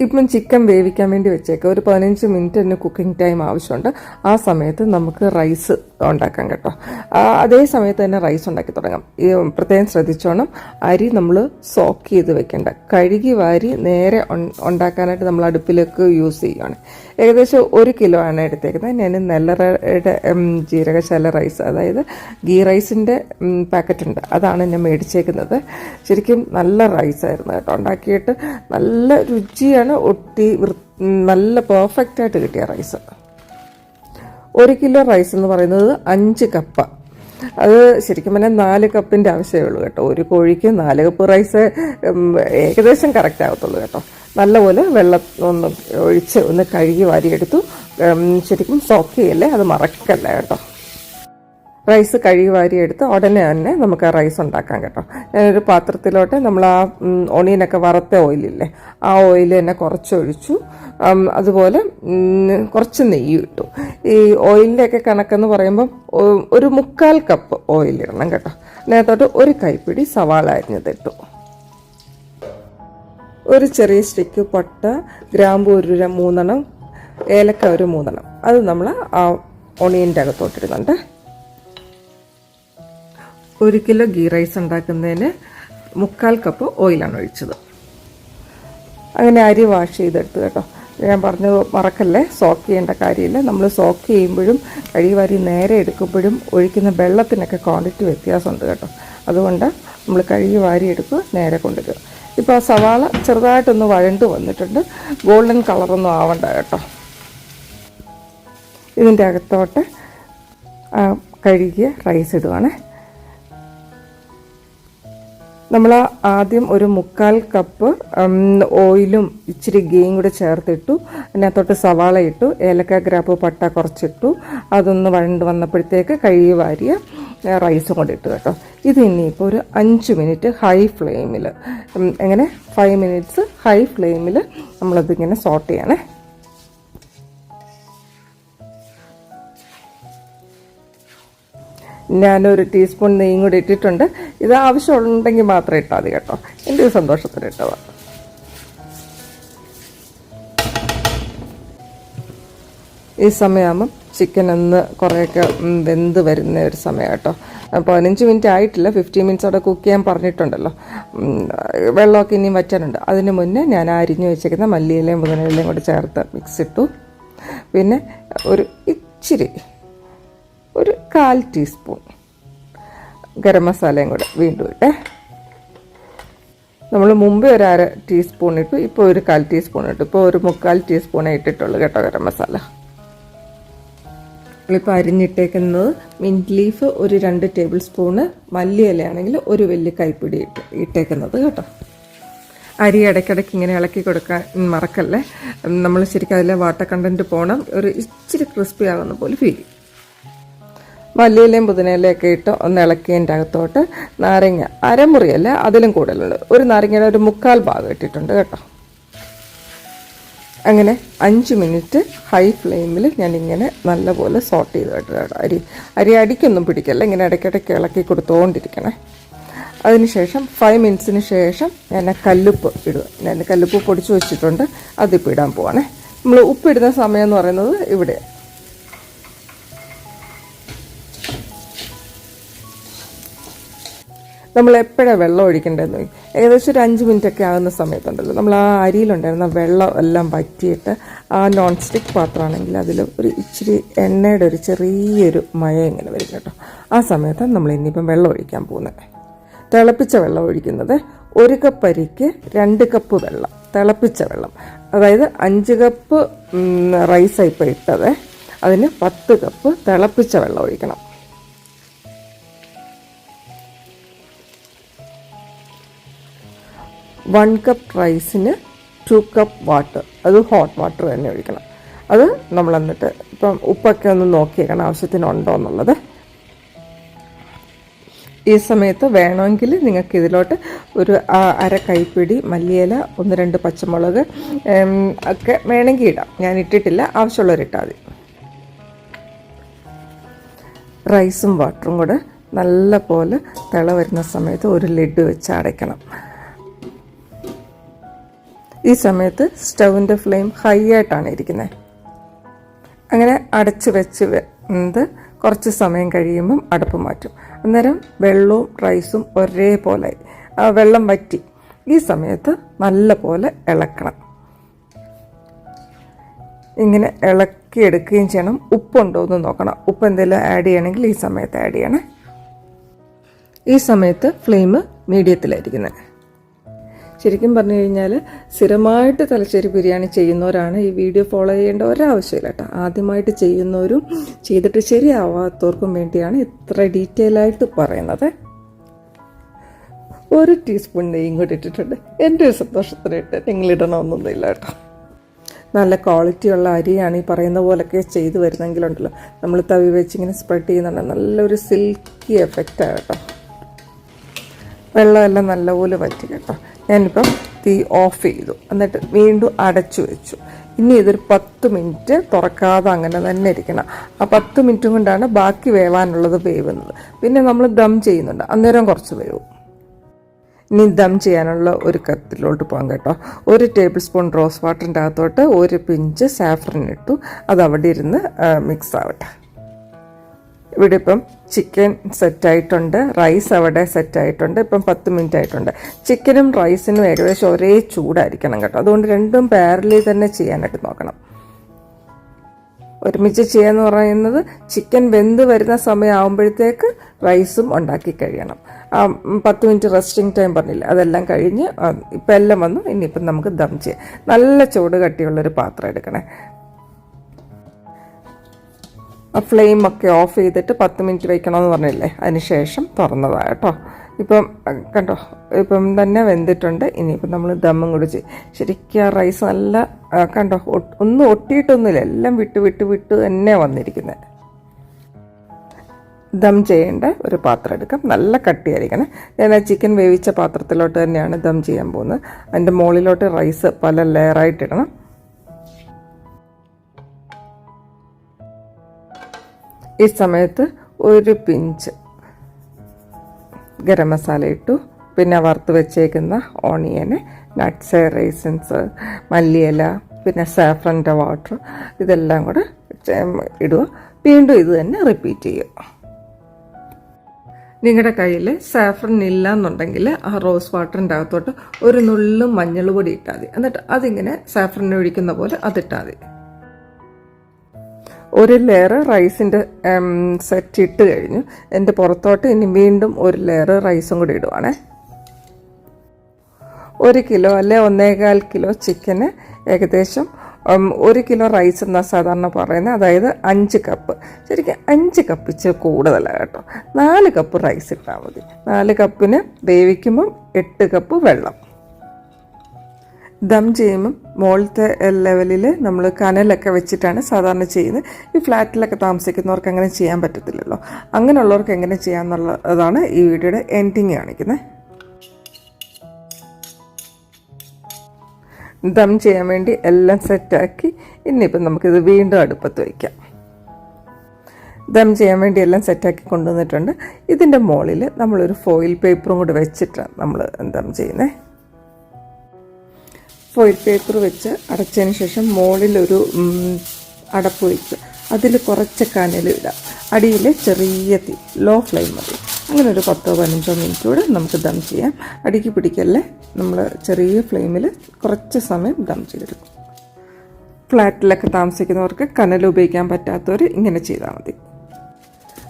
ഇപ്പം ചിക്കൻ വേവിക്കാൻ വേണ്ടി വെച്ചേക്കാം. ഒരു പതിനഞ്ച് മിനിറ്റ് തന്നെ കുക്കിംഗ് ടൈം ആവശ്യമുണ്ട്. ആ സമയത്ത് നമുക്ക് റൈസ് ഉണ്ടാക്കാം കേട്ടോ. അതേ സമയത്ത് തന്നെ റൈസ് ഉണ്ടാക്കി തുടങ്ങാം. പ്രത്യേകം ശ്രദ്ധിച്ചോണം. അരി നമ്മൾ സോക്ക് ചെയ്ത് വെക്കേണ്ട. കഴുകി വാരി നേരെ ഉണ്ടാക്കാനായിട്ട് നമ്മൾ അടുപ്പിലേക്ക് യൂസ് ചെയ്യുകയാണ് ഏകദേശം ഒരു കിലോ ആണ് എടുത്തേക്കുന്നത്. ഞാൻ നെല്ലറയുടെ ജീരകശാല റൈസ് അതായത് ഗീ റൈസിന്റെ പാക്കറ്റ് ഉണ്ട്. അതാണ് ഞാൻ മേടിച്ചേക്കുന്നത്. ശരിക്കും നല്ല റൈസായിരുന്നു കേട്ടോ. ഉണ്ടാക്കിയിട്ട് നല്ല രുചിയാണ് ഒട്ടി നല്ല പെർഫെക്റ്റ് ആയിട്ട് കിട്ടിയ റൈസ് ഒരു കിലോ റൈസ് എന്ന് പറയുന്നത് അഞ്ച് കപ്പ. അത് ശരിക്കും പറഞ്ഞാൽ നാല് കപ്പിന്റെ ആവശ്യമേ ഉള്ളൂ കേട്ടോ. ഒരു കോഴിക്ക് നാല് കപ്പ് റൈസ് ഏകദേശം കറക്റ്റ് ആകത്തുള്ളൂ കേട്ടോ. നല്ലപോലെ വെള്ളം ഒന്ന് ഒഴിച്ച് ഒന്ന് കഴുകി വാരിയെടുത്തു. ശരിക്കും സോക്ക് ചെയ്യല്ലേ അത് മറക്കല്ല കേട്ടോ. റൈസ് കഴുകി വാരിയെടുത്ത് ഉടനെ തന്നെ നമുക്ക് ആ റൈസ് ഉണ്ടാക്കാം കേട്ടോ. ഞാനൊരു പാത്രത്തിലോട്ട് നമ്മൾ ആ ഒണിയനൊക്കെ വറുത്ത ഓയിലില്ലേ ആ ഓയിൽ തന്നെ കുറച്ചൊഴിച്ചു. അതുപോലെ കുറച്ച് നെയ്യ് ഇട്ടു ഈ ഓയിലിന്റെയൊക്കെ കണക്കെന്ന് പറയുമ്പം ഒരു മുക്കാൽ കപ്പ് ഓയിൽ കേട്ടോ. അതിനകത്തോട്ട് ഒരു കൈപ്പിടി സവാള അരിഞ്ഞതിട്ടു. ഒരു ചെറിയ സ്റ്റിക്ക് പൊട്ട ഗ്രാമ്പു ഒരു മൂന്നെണ്ണം ഏലക്ക ഒരു മൂന്നെണ്ണം. അത് നമ്മൾ ആ ഒണിയന്റെ അകത്തോട്ടിടുന്നുണ്ട്. ഒരു കിലോ ഗീ റൈസ് ഉണ്ടാക്കുന്നതിന് മുക്കാൽ കപ്പ് ഓയിലാണ് ഒഴിച്ചത്. അങ്ങനെ അരി വാഷ് ചെയ്തെടുത്ത് കേട്ടോ. ഞാൻ പറഞ്ഞത് മറക്കല്ലേ? സോക്ക് ചെയ്യേണ്ട കാര്യമില്ല. നമ്മൾ സോക്ക് ചെയ്യുമ്പോഴും കഴിവരി നേരെ എടുക്കുമ്പോഴും ഒഴിക്കുന്ന വെള്ളത്തിനൊക്കെ ക്വാണ്ടിറ്റി വ്യത്യാസമുണ്ട് കേട്ടോ. അതുകൊണ്ട് നമ്മൾ കഴുകി വാരി നേരെ കൊണ്ടുവരിക. ഇപ്പോൾ ആ സവാള ചെറുതായിട്ടൊന്ന് വഴണ്ട് വന്നിട്ടുണ്ട്. ഗോൾഡൻ കളറൊന്നും ആവണ്ട കേട്ടോ. ഇതിന്റെ അകത്തോട്ട് കഴുകിയ റൈസ് ഇടുവാണേ. നമ്മൾ ആദ്യം ഒരു മുക്കാൽ കപ്പ് ഓയിലും ഇച്ചിരി ഗീയും കൂടെ ചേർത്തിട്ടു. അതിനകത്തോട്ട് സവാള ഇട്ടു. ഏലക്ക ഗ്രാപ്പ് പട്ട കുറച്ചിട്ടു. അതൊന്ന് വഴണ്ട് വന്നപ്പോഴത്തേക്ക് കഴുകി വാരിയ റൈസും കൂടി ഇട്ടു കേട്ടോ. ഇത് ഇനിയിപ്പോൾ ഒരു അഞ്ച് മിനിറ്റ് ഹൈ ഫ്ലെയിമിൽ എങ്ങനെ? ഫൈവ് മിനിറ്റ്സ് ഹൈ ഫ്ലെയിമിൽ നമ്മളതിങ്ങനെ സോട്ട് ചെയ്യണേ. ഞാനൊരു ടീസ്പൂൺ നെയ്യും കൂടി ഇട്ടിട്ടുണ്ട്. ഇത് ആവശ്യമുണ്ടെങ്കിൽ മാത്രം ഇട്ടാൽ മതി കേട്ടോ. എന്റെ സന്തോഷത്തിന് ഇട്ടതാണ് ഈ സമയമാകുമ്പം ചിക്കൻ ഒന്ന് കുറേയൊക്കെ വെന്ത് വരുന്ന ഒരു സമയം കേട്ടോ. പതിനഞ്ച് മിനിറ്റ് ആയിട്ടില്ല. ഫിഫ്റ്റീൻ മിനിറ്റ്സ് അവിടെ കുക്ക് ചെയ്യാൻ പറഞ്ഞിട്ടുണ്ടല്ലോ. വെള്ളമൊക്കെ ഇനിയും വറ്റാനുണ്ട്. അതിന് മുന്നേ ഞാൻ അരിഞ്ഞു വെച്ചേക്കുന്ന മല്ലിയിലയും പുതിനയിലയും കൂടെ ചേർത്ത് മിക്സ് ഇട്ടു. പിന്നെ ഒരു ഇച്ചിരി ഒരു കാൽ ടീസ്പൂൺ ഗരം മസാലയും കൂടെ വീണ്ടും ഇട്ടേ. നമ്മൾ മുമ്പേ ഒരു അര ടീസ്പൂൺ ഇട്ടു. ഇപ്പോൾ ഒരു കാൽ ടീസ്പൂൺ ഇട്ടു. ഇപ്പോൾ ഒരു മുക്കാൽ ടീസ്പൂണേ ഇട്ടിട്ടുള്ളൂ കേട്ടോ ഗരം മസാല. ഇപ്പോൾ അരിഞ്ഞിട്ടേക്കുന്നത് മിന്റ് ലീഫ് ഒരു രണ്ട് ടേബിൾ സ്പൂണ് മല്ലിയിലയാണെങ്കിൽ ഒരു വലിയ കൈപ്പിടി ഇട്ട് ഇട്ടേക്കുന്നത് കേട്ടോ. അരി ഇടയ്ക്കിടയ്ക്ക് ഇങ്ങനെ ഇളക്കി കൊടുക്കാൻ മറക്കല്ലേ? നമ്മൾ ശരിക്കും അതിലെ വാട്ടർ കണ്ടന്റ് പോകണം ഒരു ഇച്ചിരി ക്രിസ്പി ആകുന്ന പോലെ ഫീൽ ചെയ്യും. മല്ലിയിലയും പുതിനയിലയൊക്കെ ഇട്ട് ഒന്ന് ഇളക്കിയതിന്റെ അകത്തോട്ട് നാരങ്ങ അരമുറിയല്ല അതിലും കൂടുതലുണ്ട്. ഒരു നാരങ്ങയുടെ ഒരു മുക്കാൽ ഭാഗം ഇട്ടിട്ടുണ്ട് കേട്ടോ. അങ്ങനെ അഞ്ച് മിനിറ്റ് ഹൈ ഫ്ലെയിമിൽ ഞാനിങ്ങനെ നല്ലപോലെ സോട്ട് ചെയ്ത് കേട്ടോ. അരി അരി അടിക്കൊന്നും പിടിക്കല്ല ഇങ്ങനെ ഇടയ്ക്കിടയ്ക്ക് ഇളക്കി കൊടുത്തുകൊണ്ടിരിക്കണേ അതിനുശേഷം ഫൈവ് മിനിറ്റ്സിന് ശേഷം ഞാൻ കല്ലുപ്പ് ഇടുക. ഞാൻ കല്ലുപ്പ് പൊടിച്ച് വെച്ചിട്ടുണ്ട്. അതിപ്പോൾ ഇടാൻ പോവാണേ. നമ്മൾ ഉപ്പിടുന്ന സമയം എന്ന് പറയുന്നത് ഇവിടെ നമ്മൾ എപ്പോഴാണ് വെള്ളം ഒഴിക്കേണ്ടതെന്ന് ഏകദേശം ഒരു അഞ്ച് മിനിറ്റ് ഒക്കെ ആകുന്ന സമയത്തുണ്ടല്ലോ. നമ്മൾ ആ അരിയിലുണ്ടായിരുന്ന വെള്ളം എല്ലാം വറ്റിയിട്ട് ആ നോൺ സ്റ്റിക്ക് പാത്രമാണെങ്കിൽ അതിൽ ഒരു ഇച്ചിരി എണ്ണയുടെ ഒരു ചെറിയൊരു മയ ഇങ്ങനെ വരും കേട്ടോ. ആ സമയത്താണ് നമ്മൾ ഇനിയിപ്പം വെള്ളം ഒഴിക്കാൻ പോകുന്നത്. തിളപ്പിച്ച വെള്ളം ഒഴിക്കുന്നത് ഒരു കപ്പ് അരിക്ക് രണ്ട് കപ്പ് വെള്ളം. തിളപ്പിച്ച വെള്ളം. അതായത് അഞ്ച് കപ്പ് റൈസാണ് ഇപ്പോൾ ഇട്ടത്. അതിന് പത്ത് കപ്പ് തിളപ്പിച്ച വെള്ളം ഒഴിക്കണം. വൺ കപ്പ് റൈസിന് ടു കപ്പ് വാട്ടർ അത് ഹോട്ട് വാട്ടർ തന്നെ ഒഴിക്കണം. അത് നമ്മൾ എന്നിട്ട് ഇപ്പം ഉപ്പൊക്കെ ഒന്ന് നോക്കിയേക്കണം ആവശ്യത്തിന് ഉണ്ടോ എന്നുള്ളത്. ഈ സമയത്ത് വേണമെങ്കിൽ നിങ്ങൾക്ക് ഇതിലോട്ട് ഒരു അര കൈപ്പിടി മല്ലിയില ഒന്ന് രണ്ട് പച്ചമുളക് ഒക്കെ വേണമെങ്കിൽ ഇടാം. ഞാൻ ഇട്ടിട്ടില്ല. ആവശ്യമുള്ളവരിട്ടാൽ മതി. റൈസും വാട്ടറും കൂടെ നല്ല പോലെ തിള വരുന്ന സമയത്ത് ഒരു ലിഡ് വെച്ച് അടയ്ക്കണം. ഈ സമയത്ത് സ്റ്റൗവിന്റെ ഫ്ലെയിം ഹൈ ആയിട്ടാണ് ഇരിക്കുന്നത്. അങ്ങനെ അടച്ച് വെച്ച് വെന്ത് കുറച്ച് സമയം കഴിയുമ്പം അടുപ്പ് മാറ്റും. അന്നേരം വെള്ളവും റൈസും ഒരേപോലെ വെള്ളം വറ്റി ഈ സമയത്ത് നല്ല പോലെ ഇളക്കണം. ഇങ്ങനെ ഇളക്കിയെടുക്കുകയും ചെയ്യണം. ഉപ്പുണ്ടോ എന്ന് നോക്കണം. ഉപ്പ് എന്തെങ്കിലും ആഡ് ചെയ്യണമെങ്കിൽ ഈ സമയത്ത് ആഡ് ചെയ്യണേ. ഈ സമയത്ത് ഫ്ലെയിം മീഡിയത്തിലായിരിക്കുന്നത്. ശരിക്കും പറഞ്ഞു കഴിഞ്ഞാൽ സ്ഥിരമായിട്ട് തലശ്ശേരി ബിരിയാണി ചെയ്യുന്നവരാണ് ഈ വീഡിയോ ഫോളോ ചെയ്യേണ്ട ഒരാവശ്യമില്ല കേട്ടോ. ആദ്യമായിട്ട് ചെയ്യുന്നവരും ചെയ്തിട്ട് ശരിയാവാത്തവർക്കും വേണ്ടിയാണ് ഇത്ര ഡീറ്റെയിൽ ആയിട്ട് പറയുന്നത്. ഒരു ടീസ്പൂൺ നെയ്യും കൂടി ഇട്ടിട്ടുണ്ട്. എന്റെ ഒരു സന്തോഷത്തിനായിട്ട് നിങ്ങൾ ഇടണമെന്നൊന്നുമില്ല കേട്ടോ. നല്ല ക്വാളിറ്റിയുള്ള അരിയാണ് ഈ പറയുന്ന പോലൊക്കെ ചെയ്ത് വരുന്നെങ്കിലുണ്ടല്ലോ. നമ്മൾ തവി വെച്ചിങ്ങനെ സ്പ്രെഡ് ചെയ്യുന്നുണ്ട്. നല്ലൊരു സിൽക്കി എഫക്റ്റാണ് കേട്ടോ. വെള്ളമെല്ലാം നല്ലപോലെ വറ്റി കേട്ടോ. ഞാനിപ്പം തീ ഓഫ് ചെയ്തു. എന്നിട്ട് വീണ്ടും അടച്ചു വെച്ചു. ഇനി ഇതൊരു പത്ത് മിനിറ്റ് തുറക്കാതെ അങ്ങനെ തന്നെ ഇരിക്കണം. ആ പത്ത് മിനിറ്റും കൊണ്ടാണ് ബാക്കി വേവാനുള്ളത് വേവുന്നത്. പിന്നെ നമ്മൾ ദം ചെയ്യുന്നുണ്ട്. അന്നേരം കുറച്ച് വേവും. ഇനി ദം ചെയ്യാനുള്ള ഒരു കത്തിലോട്ട് പോകാം കേട്ടോ. ഒരു ടേബിൾ സ്പൂൺ റോസ് വാട്ടറിന്റെ അകത്തോട്ട് ഒരു പിഞ്ച് സാഫ്രൻ ഇട്ടു. അത് അവിടെ ഇരുന്ന് മിക്സ് ആവട്ടെ. ഇവിടെ ഇപ്പം ചിക്കൻ സെറ്റായിട്ടുണ്ട് റൈസ് അവിടെ സെറ്റായിട്ടുണ്ട് ഇപ്പം പത്ത് മിനിറ്റ് ആയിട്ടുണ്ട്. ചിക്കനും റൈസിനും ഏകദേശം ഒരേ ചൂടായിരിക്കണം കേട്ടോ. അതുകൊണ്ട് രണ്ടും പാരലി തന്നെ ചെയ്യാനായിട്ട് നോക്കണം. ഒരുമിച്ച് ചെയ്യാന്ന് പറയുന്നത് ചിക്കൻ വെന്ത് വരുന്ന സമയമാകുമ്പോഴത്തേക്ക് റൈസും ഉണ്ടാക്കി കഴിയണം. ആ പത്ത് മിനിറ്റ് റെസ്റ്റിംഗ് ടൈം പറഞ്ഞില്ല അതെല്ലാം കഴിഞ്ഞ് ഇപ്പം എല്ലാം വന്നു ഇനിയിപ്പം നമുക്ക് ദം ചെയ്യാം. നല്ല ചൂട് കട്ടിയുള്ളൊരു പാത്രം എടുക്കണേ. ഫ്ലെയിം ഒക്കെ ഓഫ് ചെയ്തിട്ട് പത്ത് മിനിറ്റ് വെക്കണമെന്ന് പറഞ്ഞില്ലേ? അതിന് ശേഷം തുറന്നതാണ് കേട്ടോ. ഇപ്പം കണ്ടോ? ഇപ്പം തന്നെ വെന്തിട്ടുണ്ട്. ഇനിയിപ്പം നമ്മൾ ദമ്മും കൂടി ചെയ്യും ശരിക്കും ആ റൈസ് നല്ല കണ്ടോ? ഒന്നും ഒട്ടിയിട്ടൊന്നുമില്ല. എല്ലാം വിട്ട് വിട്ട് വിട്ട് തന്നെ വന്നിരിക്കുന്നത് ദം ചെയ്യേണ്ട ഒരു പാത്രം എടുക്കാം. നല്ല കട്ടിയായിരിക്കണം. ഞാൻ ആ ചിക്കൻ വേവിച്ച പാത്രത്തിലോട്ട് തന്നെയാണ് ദം ചെയ്യാൻ പോകുന്നത്. അതിന്റെ മുകളിലോട്ട് റൈസ് പല ലെയറായിട്ടിടണം ഈ സമയത്ത് ഒരു പിഞ്ച് ഗരം മസാല ഇട്ടു. പിന്നെ വറുത്ത് വെച്ചേക്കുന്ന ഓണിയന് നട്ട്സ് റൈസൻസ് മല്ലിയില പിന്നെ സാഫ്രന്റെ വാട്ടർ ഇതെല്ലാം കൂടെ ഇടുക. വീണ്ടും ഇത് തന്നെ റിപ്പീറ്റ് ചെയ്യുക. നിങ്ങളുടെ കയ്യിൽ സാഫ്രൻ ഇല്ല എന്നുണ്ടെങ്കിൽ ആ റോസ് വാട്ടറിന്റെ അകത്തോട്ട് ഒരു നുള്ളും മഞ്ഞൾ പൊടി ഇട്ടാൽ മതി. എന്നിട്ട് അതിങ്ങനെ സാഫ്രൻ ഒഴിക്കുന്ന പോലെ അതിട്ടാൽ മതി. ഒരു ലെയർ റൈസിന്റെ സെറ്റ് ഇട്ട് കഴിഞ്ഞു. എന്റെ പുറത്തോട്ട് ഇനി വീണ്ടും ഒരു ലെയർ റൈസും കൂടി ഇടുവാണേ. ഒരു കിലോ അല്ലെ ഒന്നേകാൽ കിലോ ചിക്കന് ഏകദേശം ഒരു കിലോ റൈസ് എന്നാണ് സാധാരണ പറയുന്നത്. അതായത് അഞ്ച് കപ്പ് ശരിക്കും അഞ്ച് കപ്പ് ഇച്ചിരി കൂടുതലാണ് കേട്ടോ. നാല് കപ്പ് റൈസ് ഇട്ടാൽ മതി. നാല് കപ്പിന് വേവിക്കുമ്പം എട്ട് കപ്പ് വെള്ളം. ദം ചെയ്യുമ്പം മുകളിലത്തെ ലെവലിൽ നമ്മൾ കനലൊക്കെ വെച്ചിട്ടാണ് സാധാരണ ചെയ്യുന്നത്. ഈ ഫ്ലാറ്റിലൊക്കെ താമസിക്കുന്നവർക്ക് അങ്ങനെ ചെയ്യാൻ പറ്റത്തില്ലല്ലോ. അങ്ങനെയുള്ളവർക്ക് എങ്ങനെ ചെയ്യാമെന്നുള്ളതാണ് ഈ വീഡിയോയുടെ എൻഡിങ് കാണിക്കുന്നത്. ദം ചെയ്യാൻ വേണ്ടി എല്ലാം സെറ്റാക്കി ഇനിയിപ്പം നമുക്കിത് വീണ്ടും അടുപ്പത്ത് വയ്ക്കാം ദം ചെയ്യാൻ വേണ്ടി എല്ലാം സെറ്റാക്കി കൊണ്ടുവന്നിട്ടുണ്ട്. ഇതിന്റെ മുകളിൽ നമ്മളൊരു ഫോയിൽ പേപ്പറും കൂടി വെച്ചിട്ടാണ് നമ്മൾ ദം ചെയ്യുന്നത്. ഫോയിൽ പേപ്പർ വെച്ച് അടച്ചതിന് ശേഷം മുകളിലൊരു അടപ്പ് വയ്ക്കുക അതിൽ കുറച്ച് കനൽ ഇടാം. അടിയിൽ ചെറിയ തീ ലോ ഫ്ലെയിം മതി. അങ്ങനെ ഒരു പത്തോ പതിനഞ്ചോ മിനിറ്റ് കൂടെ നമുക്ക് ദം ചെയ്യാം. അടിക്ക് പിടിക്കല്ലേ നമ്മൾ ചെറിയ ഫ്ലെയിമിൽ കുറച്ച് സമയം ദം ചെയ്തെടുക്കും. ഫ്ലാറ്റിലൊക്കെ താമസിക്കുന്നവർക്ക് കനൽ ഉപയോഗിക്കാൻ പറ്റാത്തവർ ഇങ്ങനെ ചെയ്താൽ മതി.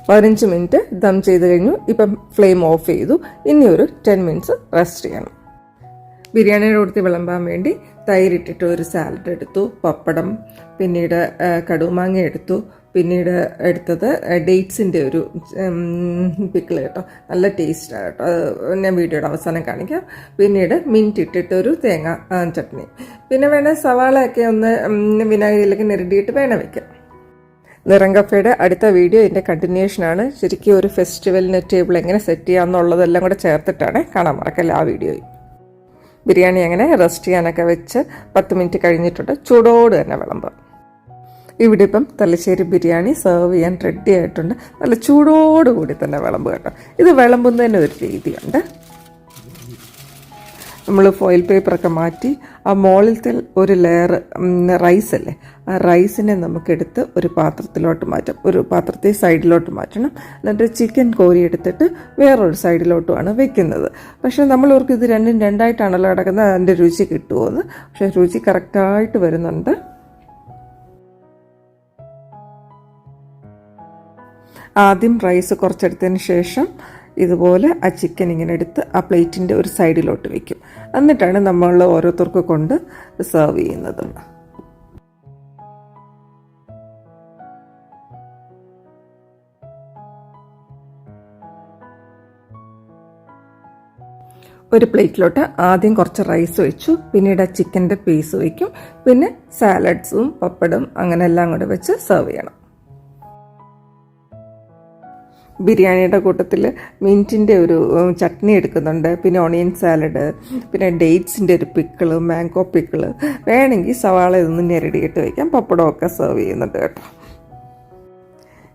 പതിനഞ്ച് മിനിറ്റ് ദം ചെയ്ത് കഴിഞ്ഞു. ഇപ്പം ഫ്ലെയിം ഓഫ് ചെയ്തു. ഇനി ഒരു ടെൻ മിനിറ്റ്സ് റെസ്റ്റ് ചെയ്യണം. ബിരിയാണിയുടെ കൂട്ടത്തിൽ വിളമ്പാൻ വേണ്ടി തൈരിട്ടിട്ട് ഒരു സാലഡ് എടുത്തു പപ്പടം പിന്നീട് കടുമാങ്ങ എടുത്തു പിന്നീട് എടുത്തത് ഡേറ്റ്സിന്റെ ഒരു പിക്കിൾ കേട്ടോ. നല്ല ടേസ്റ്റാണ് കേട്ടോ. ഞാൻ വീഡിയോയുടെ അവസാനം കാണിക്കാം. പിന്നീട് മിന്റ് ഇട്ടിട്ട് ഒരു തേങ്ങ ചട്നി. പിന്നെ വേണേൽ സവാളയൊക്കെ ഒന്ന് വിനാഗിരിയിലേക്ക് നിരടിയിട്ട് വേണം വെക്കാം. നിറം കഫയുടെ അടുത്ത വീഡിയോ ഇതിന്റെ കണ്ടിന്യൂഷനാണ് ശരിക്കും ഒരു ഫെസ്റ്റിവലിന് ടേബിൾ എങ്ങനെ സെറ്റ് ചെയ്യാമെന്നുള്ളതെല്ലാം കൂടെ ചേർത്തിട്ടാണ് കാണാൻ മറക്കല്ല ആ വീഡിയോയിൽ ബിരിയാണി അങ്ങനെ റെസ്റ്റ് ചെയ്യാനൊക്കെ വെച്ച് പത്ത് മിനിറ്റ് കഴിഞ്ഞിട്ടുണ്ട്. ചൂടോട് തന്നെ വിളമ്പ് ഇവിടെ ഇപ്പം തലശ്ശേരി ബിരിയാണി സെർവ് ചെയ്യാൻ റെഡി ആയിട്ടുണ്ട്. നല്ല ചൂടോടുകൂടി തന്നെ വിളമ്പ് കേട്ടോ. ഇത് വിളമ്പുന്നതിന് ഒരു രീതിയുണ്ട്. നമ്മൾ ഫോയിൽ പേപ്പറൊക്കെ മാറ്റി ആ മോളിലത്തെ ഒരു ലെയർ റൈസ് അല്ലേ? ആ റൈസിനെ നമുക്കെടുത്ത് ഒരു പാത്രത്തിലോട്ട് മാറ്റാം ഒരു പാത്രത്തെ സൈഡിലോട്ട് മാറ്റണം. എന്നിട്ട് ചിക്കൻ കോരി എടുത്തിട്ട് വേറൊരു സൈഡിലോട്ടുമാണ് വെക്കുന്നത്. പക്ഷേ നമ്മൾ ഓർക്ക് ഇത് രണ്ടും രണ്ടായിട്ടാണല്ലോ കിടക്കുന്നത് അതിന്റെ രുചി കിട്ടുമോയെന്ന് പക്ഷേ രുചി കറക്റ്റായിട്ട് വരുന്നുണ്ട്. ആദ്യം റൈസ് കുറച്ചെടുത്തതിന് ശേഷം ഇതുപോലെ ആ ചിക്കൻ ഇങ്ങനെ എടുത്ത് ആ പ്ലേറ്റിന്റെ ഒരു സൈഡിലോട്ട് വെക്കും. എന്നിട്ടാണ് നമ്മൾ ഓരോരുത്തർക്ക് കൊണ്ട് സെർവ് ചെയ്യുന്നത്. ഒരു പ്ലേറ്റിലോട്ട് ആദ്യം കുറച്ച് റൈസ് വെച്ചു പിന്നീട് ആ ചിക്കന്റെ പീസ് വയ്ക്കും പിന്നെ സാലഡ്സും പപ്പടും അങ്ങനെ എല്ലാം കൂടെ വെച്ച് സെർവ് ചെയ്യണം. ബിരിയാണിയുടെ കൂട്ടത്തിൽ മിന്റിന്റെ ഒരു ചട്നി എടുക്കുന്നുണ്ട്. പിന്നെ ഓണിയൻ സാലഡ് പിന്നെ ഡേറ്റ്സിന്റെ ഒരു പിക്കിൾ മാംഗോ പിക്കിൾ വേണമെങ്കിൽ സവാള ഇതൊന്ന് ഞെരടിയിട്ട് വയ്ക്കാം. പപ്പടമൊക്കെ സെർവ് ചെയ്യുന്നുണ്ട് കേട്ടോ.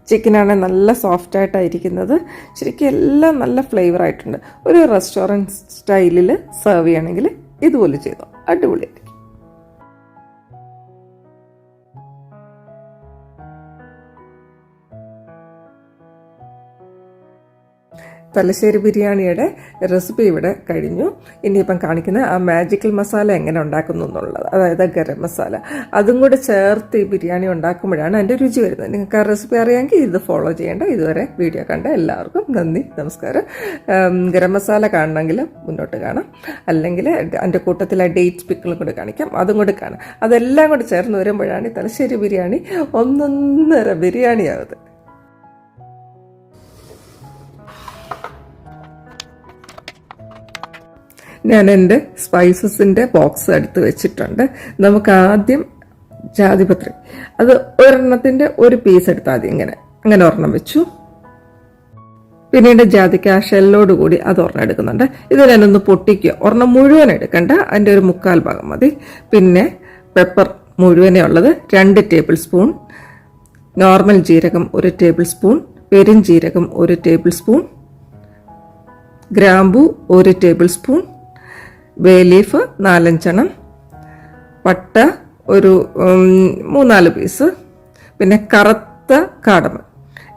ചിക്കനാണ് നല്ല സോഫ്റ്റ് ആയിട്ടായിരിക്കുന്നത്. ശരിക്കും എല്ലാം നല്ല ഫ്ലേവർ ആയിട്ടുണ്ട്. ഒരു റെസ്റ്റോറന്റ് സ്റ്റൈലിൽ സെർവ് ചെയ്യണമെങ്കിൽ ഇതുപോലെ ചെയ്തോ. അടിപൊളിയായിരിക്കും തലശ്ശേരി ബിരിയാണിയുടെ റെസിപ്പി ഇവിടെ കഴിഞ്ഞു. ഇനിയിപ്പം കാണിക്കുന്ന ആ മാജിക്കൽ മസാല എങ്ങനെ ഉണ്ടാക്കുന്നു എന്നുള്ളത്. അതായത് ഗരം മസാല അതും കൂടെ ചേർത്ത് ഈ ബിരിയാണി ഉണ്ടാക്കുമ്പോഴാണ് അതിന്റെ രുചി വരുന്നത്. നിങ്ങൾക്ക് ആ റെസിപ്പി അറിയാമെങ്കിൽ ഇത് ഫോളോ ചെയ്യേണ്ട. ഇതുവരെ വീഡിയോ കണ്ട എല്ലാവർക്കും നന്ദി നമസ്കാരം. ഗരം മസാല കാണണമെങ്കിൽ മുന്നോട്ട് കാണാം. അല്ലെങ്കിൽ അതിന്റെ കൂട്ടത്തിൽ ആ ഡേറ്റ് പിക്കിളും കൂടെ കാണിക്കാം. അതും കൂടെ കാണാം. അതെല്ലാം കൂടെ ചേർന്ന് വരുമ്പോഴാണ് തലശ്ശേരി ബിരിയാണി ഒന്നൊന്നര ബിരിയാണിയാവുന്നത്. ഞാൻ എന്റെ സ്പൈസസിന്റെ ബോക്സ് എടുത്ത് വെച്ചിട്ടുണ്ട്. നമുക്ക് ആദ്യം ജാതിപത്രി. അത് ഒരെണ്ണത്തിന്റെ ഒരു പീസ് എടുത്താൽ മതി. ഇങ്ങനെ. അങ്ങനെ ഒരെണ്ണം വെച്ചു. പിന്നീട് ജാതിക്ക ഷെല്ലോട് കൂടി അത് ഒരെണ്ണം എടുക്കുന്നുണ്ട്. ഇത് ഞാനൊന്ന് പൊട്ടിക്കുക. ഒരെണ്ണം മുഴുവൻ എടുക്കണ്ട. അതിന്റെ ഒരു മുക്കാൽ ഭാഗം മതി. പിന്നെ പെപ്പർ മുഴുവനേ ഉള്ളത്. രണ്ട് ടേബിൾ സ്പൂൺ നോർമൽ ജീരകം ഒരു ടേബിൾ സ്പൂൺ പെരും ജീരകം ഒരു ടേബിൾ സ്പൂൺ ഗ്രാമ്പു ഒരു ടേബിൾ സ്പൂൺ ബേ ലീഫ് നാലഞ്ചെണ്ണം പട്ട ഒരു മൂന്നാൽ പീസ് പിന്നെ കറുത്ത കാടമ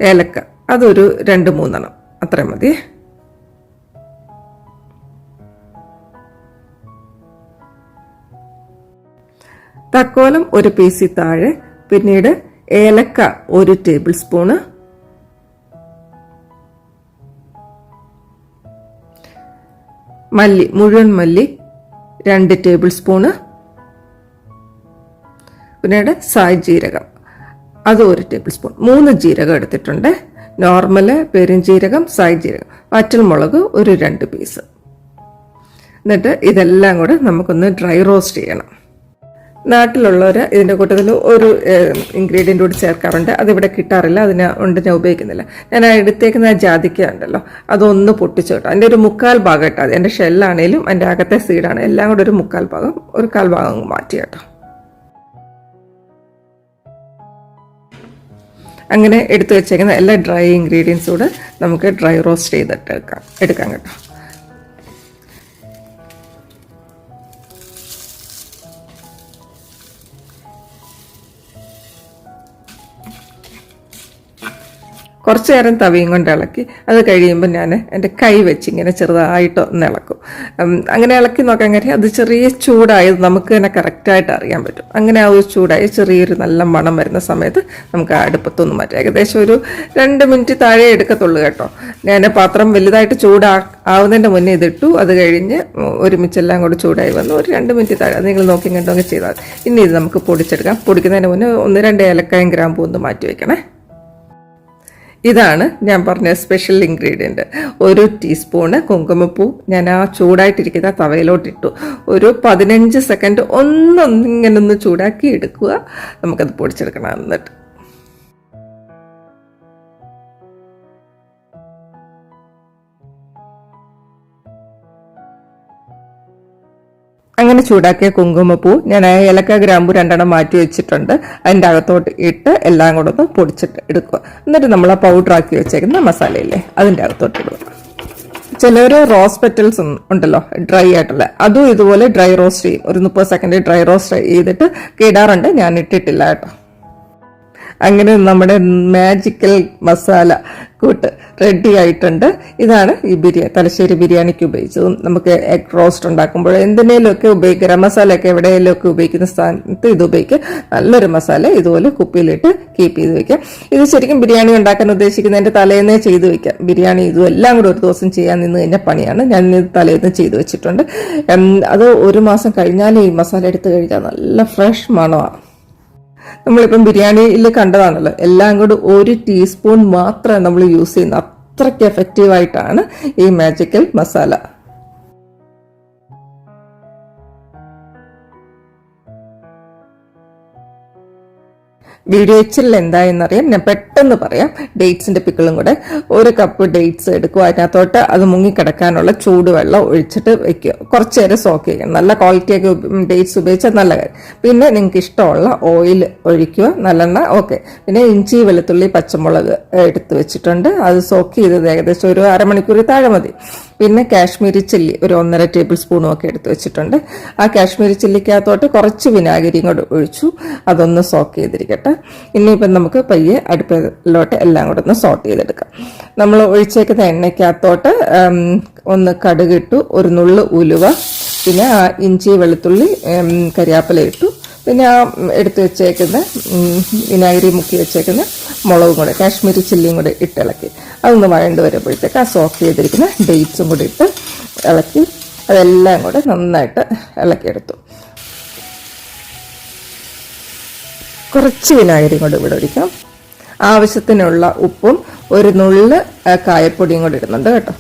ഏലക്ക അതൊരു രണ്ട് മൂന്നെണ്ണം. അത്രയും മതി. തക്കോലം ഒരു പീസി താഴെ പിന്നീട് ഏലക്ക ഒരു ടേബിൾ സ്പൂണ് മല്ലി മുഴുവൻ മല്ലി രണ്ട് ടേബിൾ സ്പൂണ്. പിന്നീട് സായ് ജീരകം. അത് ഒരു ടേബിൾ സ്പൂൺ. മൂന്ന് ജീരകം എടുത്തിട്ടുണ്ട്. നോർമൽ പെരുംജീരകം സായ് ജീരകം. വറ്റൽമുളക് ഒരു രണ്ട് പീസ് എന്നിട്ട് ഇതെല്ലാം കൂടെ നമുക്കൊന്ന് ഡ്രൈ റോസ്റ്റ് ചെയ്യണം. നാട്ടിലുള്ളവർ ഇതിന്റെ കൂട്ടത്തിൽ ഒരു ഇൻഗ്രീഡിയന്റ് കൂടി ചേർക്കാറുണ്ട്. അതിവിടെ കിട്ടാറില്ല അതിന് കൊണ്ട് ഞാൻ ഉപയോഗിക്കുന്നില്ല. ഞാൻ എടുത്തേക്കുന്ന ജാതിക്ക ഉണ്ടല്ലോ അതൊന്ന് പൊട്ടിച്ചു കേട്ടോ. അതിന്റെ ഒരു മുക്കാൽ ഭാഗം ഇട്ടാൽ എന്റെ ഷെല്ലാണേലും എന്റെ അകത്തെ സീഡാണ് എല്ലാം കൂടെ ഒരു മുക്കാൽ ഭാഗം ഒരു കാൽ ഭാഗം മാറ്റി കേട്ടോ. അങ്ങനെ എടുത്തു വെച്ചേക്കുന്ന എല്ലാ ഡ്രൈ ഇൻഗ്രീഡിയൻസും കൂടെ നമുക്ക് ഡ്രൈ റോസ്റ്റ് ചെയ്തിട്ട് എടുക്കാം എടുക്കാം കേട്ടോ. കുറച്ച് നേരം തവിയും കൊണ്ട് ഇളക്കി. അത് കഴിയുമ്പോൾ ഞാൻ എന്റെ കൈ വെച്ച് ഇങ്ങനെ ചെറുതായിട്ട് ഒന്ന് ഇളക്കും. അങ്ങനെ ഇളക്കി നോക്കാൻ കാര്യം അത് ചെറിയ ചൂടായത് നമുക്ക് തന്നെ കറക്റ്റായിട്ട് അറിയാൻ പറ്റും. അങ്ങനെ ആ ഒരു ചൂടായി ചെറിയൊരു നല്ല മണം വരുന്ന സമയത്ത് നമുക്ക് ആ അടുപ്പത്തൊന്ന് മാറ്റാം. ഏകദേശം ഒരു രണ്ട് മിനിറ്റ് താഴെ എടുക്കത്തുള്ളൂ കേട്ടോ. ഞാൻ പാത്രം വലുതായിട്ട് ചൂടാ ആവുന്നതിന്റെ മുന്നേ ഇതിട്ടു അത് കഴിഞ്ഞ് ഒരുമിച്ചെല്ലാം കൂടി ചൂടായി വന്നു. ഒരു രണ്ട് മിനിറ്റ് താഴെ. നിങ്ങൾ നോക്കി കണ്ടോ ചെയ്താൽ. ഇനി ഇത് നമുക്ക് പൊടിച്ചെടുക്കാം. പൊടിക്കുന്നതിന് മുന്നേ ഒന്ന് രണ്ട് ഏലക്കായും ഗ്രാമ്പൂ ഒന്ന് മാറ്റി വെക്കണേ. ഇതാണ് ഞാൻ പറഞ്ഞ സ്പെഷ്യൽ ഇൻഗ്രീഡിയന്റ് ഒരു ടീസ്പൂണ് കുങ്കുമപ്പൂ ഞാൻ ആ ചൂടായിട്ടിരിക്കുന്ന തവയിലോട്ടിട്ടു. ഒരു പതിനഞ്ച് സെക്കൻഡ് ഒന്നൊന്നിങ്ങനെ ഒന്ന് ചൂടാക്കി എടുക്കുക നമുക്കത് പൊടിച്ചെടുക്കണം എന്നിട്ട്. അങ്ങനെ ചൂടാക്കിയ കുങ്കുമപ്പൂ ഞാൻ ഏലക്ക ഗ്രാമ്പു രണ്ടെണ്ണം മാറ്റി വെച്ചിട്ടുണ്ട്. അതിന്റെ അകത്തോട്ട് ഇട്ട് എല്ലാം കൂടെ ഒന്ന് പൊടിച്ചിട്ട് എടുക്കുക. എന്നിട്ട് നമ്മൾ ആ പൗഡർ ആക്കി വെച്ചേക്കുന്ന മസാലയില്ലേ അതിന്റെ അകത്തോട്ട് ഇടുക. ചിലർ റോസ് പെറ്റൽസ് ഉണ്ടല്ലോ ഡ്രൈ ആയിട്ടുള്ള അതും ഇതുപോലെ ഡ്രൈ റോസ്റ്റ് ചെയ്യും. ഒരു മുപ്പത് സെക്കൻഡ് ഡ്രൈ റോസ്റ്റ് ചെയ്തിട്ട് കിടാറുണ്ട് ഞാൻ ഇട്ടിട്ടില്ല കേട്ടോ. അങ്ങനെ നമ്മുടെ മാജിക്കൽ മസാല കൂട്ട് റെഡി ആയിട്ടുണ്ട്. ഇതാണ് ഈ ബിരിയാണി തലശ്ശേരി ബിരിയാണിക്ക് ഉപയോഗിച്ചത്. നമുക്ക് എഗ് റോസ്റ്റ് ഉണ്ടാക്കുമ്പോൾ എന്തിനേലൊക്കെ ഉപയോഗിക്കുക ഗരം മസാലയൊക്കെ എവിടെയെങ്കിലുമൊക്കെ ഉപയോഗിക്കുന്ന സ്ഥാനത്ത് ഇത് ഉപയോഗിക്കുക. നല്ലൊരു മസാല ഇതുപോലെ കുപ്പിയിലിട്ട് കീപ്പ് ചെയ്ത് വെക്കുക. ഇത് ശരിക്കും ബിരിയാണി ഉണ്ടാക്കാൻ ഉദ്ദേശിക്കുന്നതിന്റെ തലേന്നേ ചെയ്ത് വെക്കാം. ബിരിയാണി ഇതും എല്ലാം കൂടെ ഒരു ദിവസം ചെയ്യാൻ നിന്ന് കഴിഞ്ഞ പണിയാണ്. ഞാൻ ഇത് തലേന്ന് ചെയ്ത് വെച്ചിട്ടുണ്ട്. അത് ഒരു മാസം കഴിഞ്ഞാലേ ഈ മസാല എടുത്ത് കഴിക്കാൻ നല്ല ഫ്രഷ് മണമാണ്. നമ്മളിപ്പം ബിരിയാണിയിൽ കണ്ടതാണല്ലോ എല്ലാം കൂടി ഒരു ടീസ്പൂൺ മാത്രമേ നമ്മൾ യൂസ് ചെയ്യുന്നത് അത്രയ്ക്ക് എഫക്റ്റീവായിട്ടാണ് ഈ മാജിക്കൽ മസാല വീഡിയോ ഇച്ചിൽ എന്തായെന്നറിയാം. ഞാൻ പെട്ടെന്ന് പറയാം. ഡേറ്റ്സിന്റെ പിക്കളും കൂടെ ഒരു കപ്പ് ഡേറ്റ്സ് എടുക്കുക അതിനകത്തോട്ട് അത് മുങ്ങിക്കിടക്കാനുള്ള ചൂടുവെള്ളം ഒഴിച്ചിട്ട് വെക്കുക. കുറച്ച് നേരം സോക്ക് ചെയ്യണം. നല്ല ക്വാളിറ്റിയൊക്കെ ഡേറ്റ്സ് ഉപയോഗിച്ചാൽ നല്ല കാര്യം. പിന്നെ നിങ്ങൾക്ക് ഇഷ്ടമുള്ള ഓയിൽ ഒഴിക്കുക. നല്ലെണ്ണ. ഓക്കെ പിന്നെ ഇഞ്ചി വെളുത്തുള്ളി പച്ചമുളക് എടുത്ത് വെച്ചിട്ടുണ്ട്. അത് സോക്ക് ചെയ്തത് ഏകദേശം ഒരു അരമണിക്കൂർ താഴെ മതി. പിന്നെ കാശ്മീരി ചില്ലി ഒരു ഒന്നര ടേബിൾ സ്പൂണും ഒക്കെ എടുത്ത് വെച്ചിട്ടുണ്ട്. ആ കാശ്മീരി ചില്ലിക്കകത്തോട്ട് കുറച്ച് വിനാഗിരിയും കൂടെ ഒഴിച്ചു. അതൊന്ന് സോക്ക് ചെയ്തിരിക്കട്ടെ. ഇനിയിപ്പം നമുക്ക് പയ്യെ അടുപ്പിലോട്ട് എല്ലാം കൂടെ ഒന്ന് സോട്ട് ചെയ്തെടുക്കാം. നമ്മൾ ഒഴിച്ചേക്കുന്ന എണ്ണയ്ക്കകത്തോട്ട് ഒന്ന് കടുകിട്ടു ഒരു നുള്ളു ഉലുവ പിന്നെ ആ ഇഞ്ചി വെളുത്തുള്ളി കരിയാപ്പില ഇട്ടു. പിന്നെ ആ എടുത്ത് വെച്ചേക്കുന്ന വിനാഗിരി മുക്കി വെച്ചേക്കുന്ന മുളകും കൂടെ കാശ്മീരി ചില്ലിയും കൂടെ ഇട്ടിളക്കി അതൊന്ന് വഴണ്ട് വരുമ്പോഴത്തേക്ക് ആ സോക്ക് ചെയ്തിരിക്കുന്ന ഡേറ്റ്സും കൂടി ഇട്ട് ഇളക്കി അതെല്ലാം കൂടെ നന്നായിട്ട് ഇളക്കിയെടുത്തു. കുറച്ച് വിനാഗിരിയും കൂടെ ഇവിടെ ഒഴിക്കാം. ആവശ്യത്തിനുള്ള ഉപ്പും ഒരു നുള്ള് കായപ്പൊടിയും കൂടെ ഇടുന്നുണ്ട് കേട്ടോ.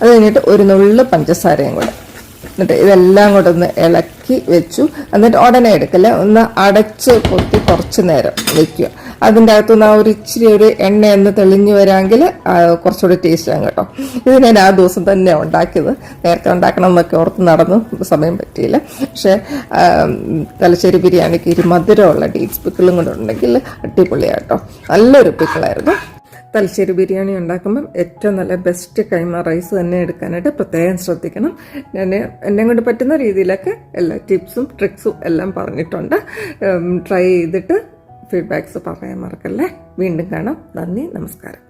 അത് കഴിഞ്ഞിട്ട് ഒരു നുള്ള് പഞ്ചസാരയും കൂടെ. എന്നിട്ട് ഇതെല്ലാം കൂടെ ഒന്ന് ഇളക്കി വെച്ചു. എന്നിട്ട് ഉടനെ എടുക്കല്ലേ? ഒന്ന് അടച്ച് പൊത്തി കുറച്ച് നേരം വെക്കുക. അതിന്റെ അകത്തുനിന്ന് ആ ഒരു ഇച്ചിരി ഒരു എണ്ണ ഒന്ന് തെളിഞ്ഞു വരാമെങ്കിൽ കുറച്ചുകൂടി ടേസ്റ്റ് ആണ് കേട്ടോ. ഇത് ഞാൻ ആ ദിവസം തന്നെ ഉണ്ടാക്കിയത്. നേരത്തെ ഉണ്ടാക്കണം എന്നൊക്കെ ഓർത്ത് നടന്നു. സമയം പറ്റിയില്ല. പക്ഷേ തലശ്ശേരി ബിരിയാണിക്ക് ഒരു മധുരമുള്ള ഡേറ്റ്സ് പിക്കിളും കൂടെ ഉണ്ടെങ്കിൽ അടിപൊളിയാട്ടോ. നല്ലൊരു പിക്കിളായിരുന്നു തലശ്ശേരി ബിരിയാണി ഉണ്ടാക്കുമ്പം ഏറ്റവും നല്ല ബെസ്റ്റ് കൈമ റൈസ് തന്നെ എടുക്കാനായിട്ട് പ്രത്യേകം ശ്രദ്ധിക്കണം. ഞാൻ എന്നെ കൊണ്ട് പറ്റുന്ന രീതിയിലൊക്കെ എല്ലാ ടിപ്സും ട്രിക്സും എല്ലാം പറഞ്ഞിട്ടുണ്ട്. ട്രൈ ചെയ്തിട്ട് ഫീഡ്ബാക്സ് പറയാൻ മറക്കല്ലേ. വീണ്ടും കാണാം. നന്ദി നമസ്കാരം.